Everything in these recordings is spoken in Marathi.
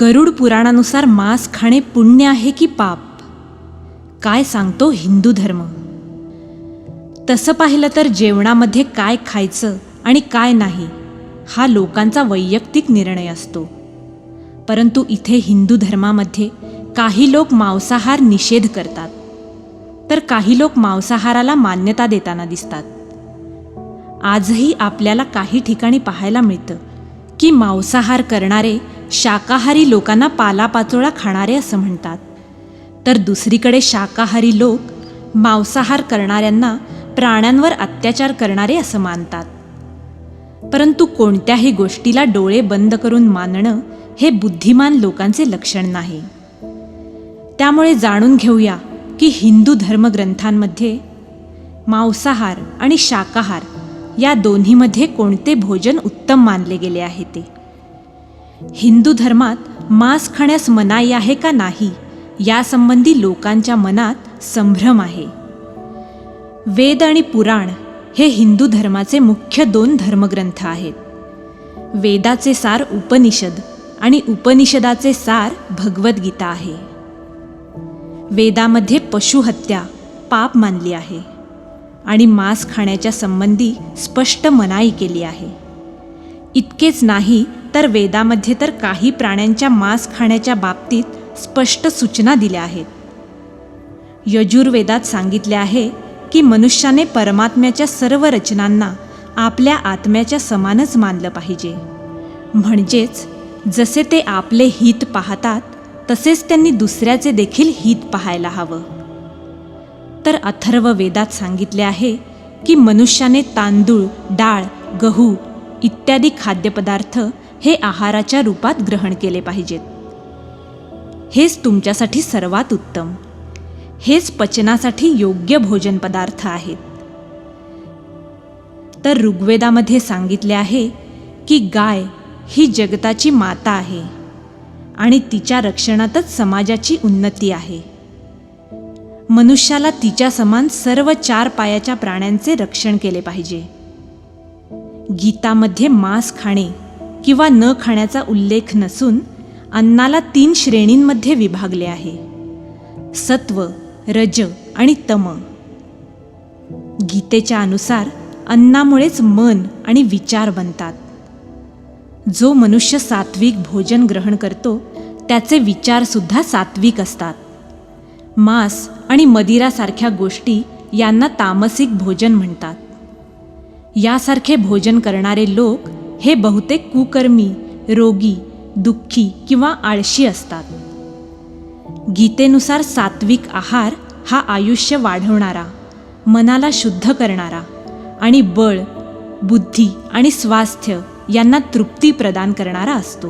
गरुड पुराणानुसार मांस खाणे पुण्य आहे की पाप? काय सांगतो हिंदू धर्म? तसं पाहिलं तर जेवणामध्ये काय खायचं आणि काय नाही हा लोकांचा वैयक्तिक निर्णय असतो. परंतु इथे हिंदू धर्मामध्ये काही लोक मांसाहार निषेध करतात. तर काही लोक मांसाहाराला मान्यता देताना दिसतात. आजही आपल्याला काही ठिकाणी पाहायला मिळतं की मांसाहार करणारे शाकाहारी लोकांना पालापाचोळा खाणारे असं म्हणतात. तर दुसरीकडे शाकाहारी लोक मांसाहार करणाऱ्यांना प्राण्यांवर अत्याचार करणारे असं मानतात. परंतु कोणत्याही गोष्टीला डोळे बंद करून मानणं हे बुद्धिमान लोकांचे लक्षण नाही. त्यामुळे जाणून घेऊया की हिंदू धर्मग्रंथांमध्ये मांसाहार आणि शाकाहार या दोन्हीमध्ये कोणते भोजन उत्तम मानले गेले आहे ते? हिंदू धर्मात मांस खाण्यास मनाई आहे का नाही? यासंबंधी लोकांच्या मनात संभ्रम आहे. वेद आणि पुराण हे हिंदू धर्माचे मुख्य दोन धर्मग्रंथ आहेत. वेदाचे सार उपनिषद आणि उपनिषदाचे सार भगवद्गीता आहे. वेदामध्ये पशुहत्या पाप मानली आहे. आणि मांस खाण्याच्या संबंधी स्पष्ट मनाई केली आहे. इतकेच नाही तर वेदामध्ये तर काही प्राण्यांच्या मांस खाण्याच्या बाबतीत स्पष्ट सूचना दिल्या आहेत. यजुर्वेदात सांगितले आहे की मनुष्याने परमात्म्याच्या सर्व रचनांना आपल्या आत्म्याच्या समानच मानलं पाहिजे. म्हणजेच जसे ते आपले हित पाहतात तसेच त्यांनी दुसऱ्याचे देखील हित पाहायला हवं. तर अथर्व वेदात सांगितले आहे की मनुष्याने तांदूळ डाळ गहू इत्यादी खाद्यपदार्थ हे आहाराच्या रूपात ग्रहण केले पाहिजेत. हेच तुमच्यासाठी सर्वात उत्तम. हेच पचनासाठी योग्य भोजन पदार्थ आहेत. तर ऋग्वेदामध्ये सांगितले आहे की गाय ही जगताची माता आहे आणि तिच्या रक्षणातच समाजाची उन्नती आहे. मनुष्याला तिच्या समान सर्व चार पायाच्या प्राण्यांचे रक्षण केले पाहिजे. गीतामध्ये मांस खाणे किंवा न खाण्याचा उल्लेख नसून अन्नाला तीन श्रेणींमध्ये विभागले आहे. सत्व रज आणि तम. गीतेच्या अनुसार अन्नामुळेच मन आणि विचार बनतात. जो मनुष्य सात्विक भोजन ग्रहण करतो त्याचे विचारसुद्धा सात्विक असतात. मांस आणि मदिरासारख्या गोष्टी यांना तामसिक भोजन म्हणतात. यासारखे भोजन करणारे लोक हे बहुतेक कुकर्मी रोगी दुःखी किंवा आळशी असतात. गीतेनुसार सात्विक आहार हा आयुष्य वाढवणारा मनाला शुद्ध करणारा आणि बळ बुद्धी आणि स्वास्थ्य यांना तृप्ती प्रदान करणारा असतो.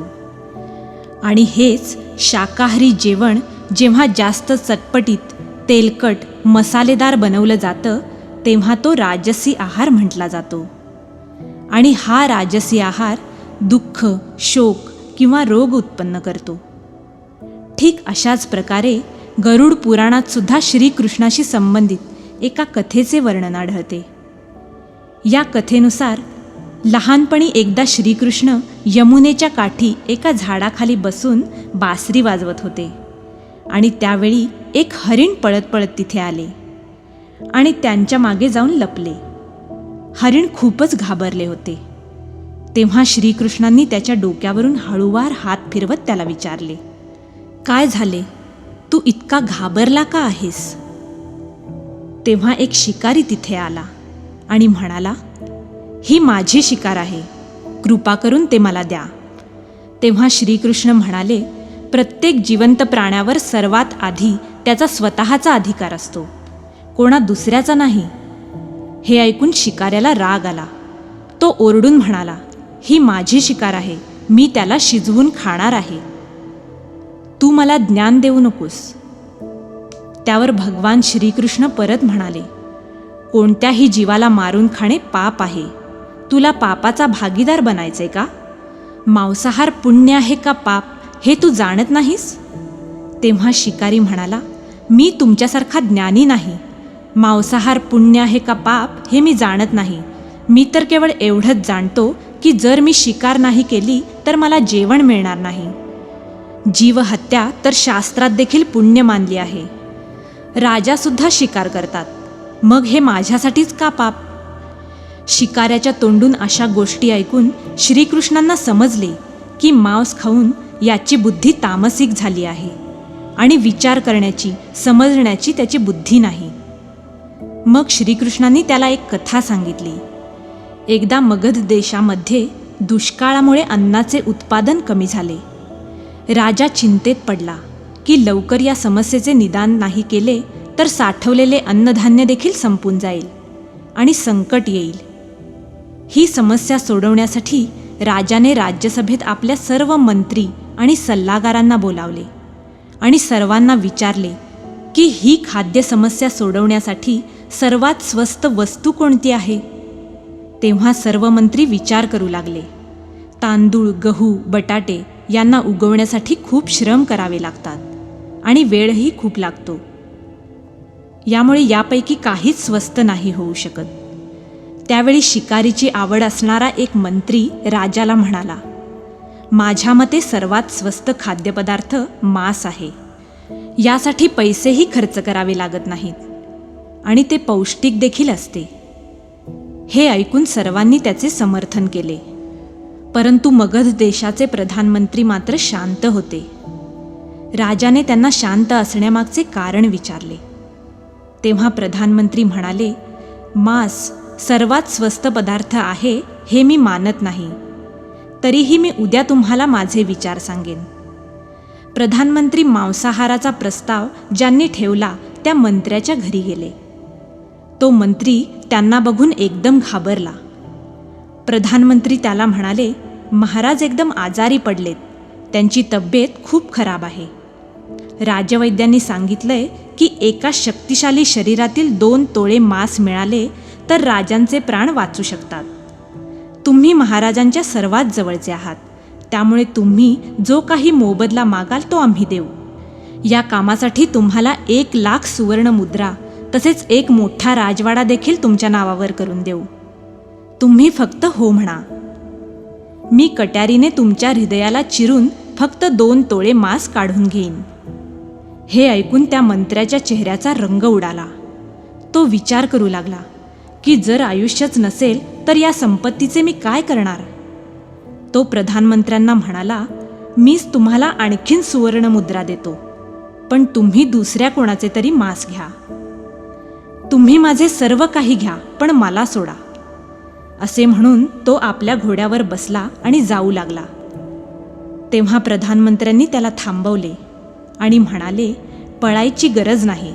आणि हेच शाकाहारी जेवण जेव्हा जास्त चटपटीत तेलकट मसालेदार बनवलं जातं तेव्हा तो राजसी आहार म्हटला जातो. आणि हा राजसी आहार दुःख शोक किंवा रोग उत्पन्न करतो. ठीक अशाच प्रकारे गरुड पुराणात सुद्धा श्रीकृष्णाशी संबंधित एका कथेचे वर्णन आढळते. या कथेनुसार लहानपणी एकदा श्रीकृष्ण यमुनेच्या काठी एका झाडाखाली बसून बासरी वाजवत होते. आणि त्यावेळी एक हरिण पळत पळत तिथे आले आणि त्यांच्या मागे जाऊन लपले. हरिण खूपच घाबरले होते. तेव्हा श्रीकृष्णांनी त्याच्या डोक्यावरून हळूवार हात फिरवत त्याला विचारले काय झाले? तू इतका घाबरला का आहेस? तेव्हा एक शिकारी तिथे आला आणि म्हणाला ही माझी शिकार आहे. कृपा करून ते मला द्या. तेव्हा श्रीकृष्ण म्हणाले प्रत्येक जिवंत प्राण्यावर सर्वात आधी त्याचा स्वतःचा अधिकार असतो. कोणा दुसऱ्याचा नाही. हे ऐकून शिकाऱ्याला राग आला. तो ओरडून म्हणाला ही माझी शिकार आहे. मी त्याला शिजवून खाणार आहे. तू मला ज्ञान देऊ नकोस. त्यावर भगवान श्रीकृष्ण परत म्हणाले कोणत्याही जीवाला मारून खाणे पाप आहे. तुला पापाचा भागीदार बनायचंय का? मांसाहार पुण्य आहे का पाप? हे तू जाणत नाहीस? तेव्हा शिकारी म्हणाला मी तुमच्यासारखा ज्ञानी नाही. मांसाहार पुण्य आहे का पाप हे मी जाणत नाही. मी तर केवळ एवढंच जाणतो की जर मी शिकार नाही केली तर मला जेवण मिळणार नाही. जीवहत्या तर शास्त्रात देखील पुण्य मानली आहे. राजासुद्धा शिकार करतात. मग हे माझ्यासाठीच का पाप? शिकाऱ्याच्या तोंडून अशा गोष्टी ऐकून श्रीकृष्णांना समजले की मांस खाऊन याची बुद्धी तामसिक झाली आहे आणि विचार करण्याची समजण्याची त्याची बुद्धी नाही. मग श्रीकृष्णांनी त्याला एक कथा सांगितली. एकदा मगध देशामध्ये दुष्काळामुळे अन्नाचे उत्पादन कमी झाले. राजा चिंतेत पडला की लवकर या समस्येचे निदान नाही केले तर साठवलेले अन्नधान्य देखील संपून जाईल आणि संकट येईल. ही समस्या सोडवण्यासाठी राजाने राज्यसभेत आपल्या सर्व मंत्री आणि सल्लागारांना बोलावले आणि सर्वांना विचारले की ही खाद्य समस्या सोडवण्यासाठी सर्वात स्वस्त वस्तू कोणती आहे? तेव्हा सर्व मंत्री विचार करू लागले. तांदूळ गहू बटाटे यांना उगवण्यासाठी खूप श्रम करावे लागतात आणि वेळही खूप लागतो. यामुळे यापैकी काहीच स्वस्त नाही होऊ शकत. त्यावेळी शिकारीची आवड असणारा एक मंत्री राजाला म्हणाला माझ्या मते सर्वात स्वस्त खाद्यपदार्थ मांस आहे. यासाठी पैसेही खर्च करावे लागत नाहीत. आणि ते पौष्टिक देखील असते. हे ऐकून सर्वांनी त्याचे समर्थन केले. परंतु मगध देशाचे प्रधानमंत्री मात्र शांत होते. राजाने त्यांना शांत असण्यामागचे कारण विचारले. तेव्हा प्रधानमंत्री म्हणाले मांस सर्वात स्वस्त पदार्थ आहे हे मी मानत नाही. तरीही मी उद्या तुम्हाला माझे विचार सांगेन. प्रधानमंत्री मांसाहाराचा प्रस्ताव ज्यांनी ठेवला त्या मंत्र्याच्या घरी गेले. तो मंत्री त्यांना बघून एकदम घाबरला. प्रधानमंत्री त्याला म्हणाले महाराज एकदम आजारी पडलेत. त्यांची तब्येत खूप खराब आहे. राजवैद्यांनी सांगितलंय की एका शक्तिशाली शरीरातील दोन तोळे मांस मिळाले तर राजांचे प्राण वाचू शकतात. तुम्ही महाराजांच्या सर्वात जवळचे आहात. त्यामुळे तुम्ही जो काही मोबदला मागाल तो आम्ही देऊ. या कामासाठी तुम्हाला एक लाख सुवर्ण मुद्रा तसेच एक मोठा राजवाडा देखील तुमच्या नावावर करून देऊ. तुम्ही फक्त हो म्हणा. मी कट्यारीने तुमच्या हृदयाला चिरून फक्त दोन तोळे मांस काढून घेईन. हे ऐकून त्या मंत्र्याच्या चेहऱ्याचा रंग उडाला. तो विचार करू लागला की जर आयुष्यच नसेल तर या संपत्तीचे मी काय करणार? तो प्रधानमंत्र्यांना म्हणाला मीच तुम्हाला आणखीन सुवर्ण मुद्रा देतो पण तुम्ही दुसऱ्या कोणाचे तरी मांस घ्या. तुम्ही माझे सर्व काही घ्या पण मला सोडा. असे म्हणून तो आपल्या घोड्यावर बसला आणि जाऊ लागला. तेव्हा प्रधानमंत्र्यांनी त्याला थांबवले आणि म्हणाले पळायची गरज नाही.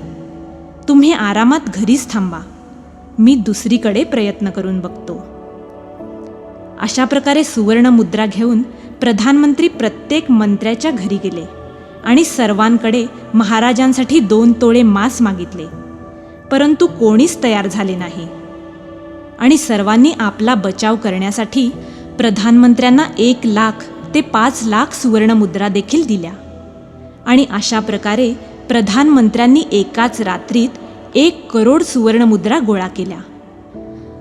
तुम्ही आरामात घरीच थांबा. मी दुसरीकडे प्रयत्न करून बघतो. अशा प्रकारे सुवर्ण मुद्रा घेऊन प्रधानमंत्री प्रत्येक मंत्र्याच्या घरी गेले आणि सर्वांकडे महाराजांसाठी दोन तोळे मांस मागितले. परंतु कोणीच तयार झाले नाही. आणि सर्वांनी आपला बचाव करण्यासाठी प्रधानमंत्र्यांना एक लाख ते पाच लाख सुवर्ण मुद्रा देखील दिल्या. आणि अशा प्रकारे प्रधानमंत्र्यांनी एकाच रात्रीत एक करोड सुवर्णमुद्रा गोळा केल्या.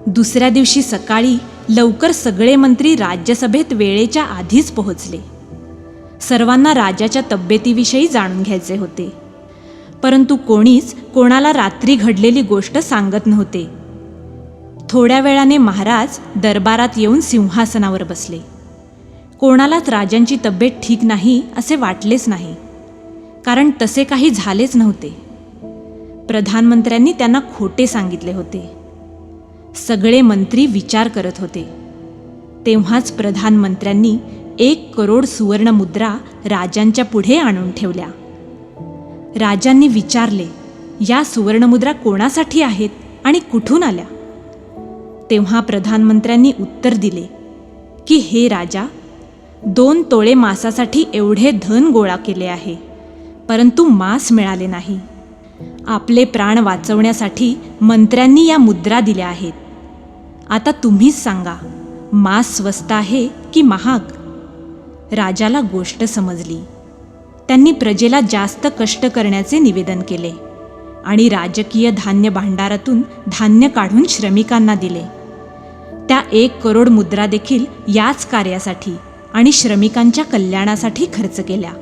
दुसऱ्या दिवशी सकाळी लवकर सगळे मंत्री राज्यसभेत वेळेच्या आधीच पोहोचले. सर्वांना राजाच्या तब्येतीविषयी जाणून घ्यायचे होते. परंतु कोणीच कोणाला रात्री घडलेली गोष्ट सांगत नव्हते. थोड्या वेळाने महाराज दरबारात येऊन सिंहासनावर बसले. कोणालाच राजांची तब्येत ठीक नाही असे वाटलेच नाही. कारण तसे काही झालेच नव्हते. प्रधानमंत्र्यांनी त्यांना खोटे सांगितले होते. सगळे मंत्री विचार करत होते. तेव्हाच प्रधानमंत्र्यांनी एक करोड सुवर्ण मुद्रा राजांच्या पुढे आणून ठेवल्या. राजांनी विचारले या सुवर्णमुद्रा कोणासाठी आहेत आणि कुठून आल्या? तेव्हा प्रधानमंत्र्यांनी उत्तर दिले की हे राजा दोन तोळे मांसासाठी एवढे धन गोळा केले आहे परंतु मांस मिळाले नाही. आपले प्राण वाचवण्यासाठी मंत्र्यांनी या मुद्रा दिल्या आहेत. आता तुम्हीच सांगा मांस स्वस्त आहे की महाग? राजाला गोष्ट समजली. त्यांनी प्रजेला जास्त कष्ट करण्याचे निवेदन केले आणि राजकीय धान्य भांडारातून धान्य काढून श्रमिकांना दिले. त्या एक करोड मुद्रा देखील याच कार्यासाठी आणि श्रमिकांच्या कल्याणासाठी खर्च केल्या.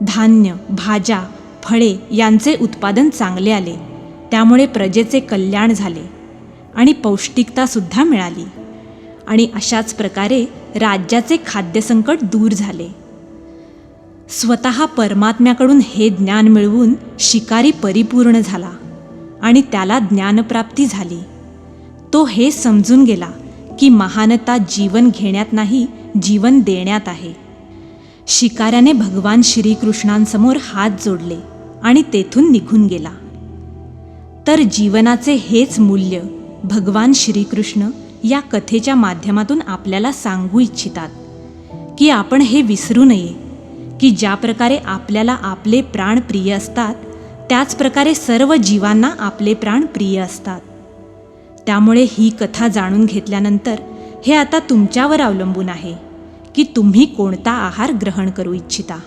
धान्य भाज्या फळे यांचे उत्पादन चांगले आले. त्यामुळे प्रजेचे कल्याण झाले आणि पौष्टिकतासुद्धा मिळाली. आणि अशाच प्रकारे राज्याचे खाद्यसंकट दूर झाले. स्वतः परमात्म्याकडून हे ज्ञान मिळवून शिकारी परिपूर्ण झाला आणि त्याला ज्ञानप्राप्ती झाली. तो हे समजून गेला की महानता जीवन घेण्यात नाही जीवन देण्यात आहे. शिकाऱ्याने भगवान श्रीकृष्णांसमोर हात जोडले आणि तेथून निघून गेला. तर जीवनाचे हेच मूल्य भगवान श्रीकृष्ण या कथेच्या माध्यमातून आपल्याला सांगू इच्छितात की आपण हे विसरू नये की ज्या प्रकारे आपल्याला आपले प्राण प्रिय असतात त्याच प्रकारे सर्व जीवांना आपले प्राण प्रिय असतात. त्यामुळे ही कथा जाणून घेतल्यानंतर हे आता तुमच्यावर अवलंबून आहे. की तुम्ही कोणता आहार ग्रहण करू इच्छिता?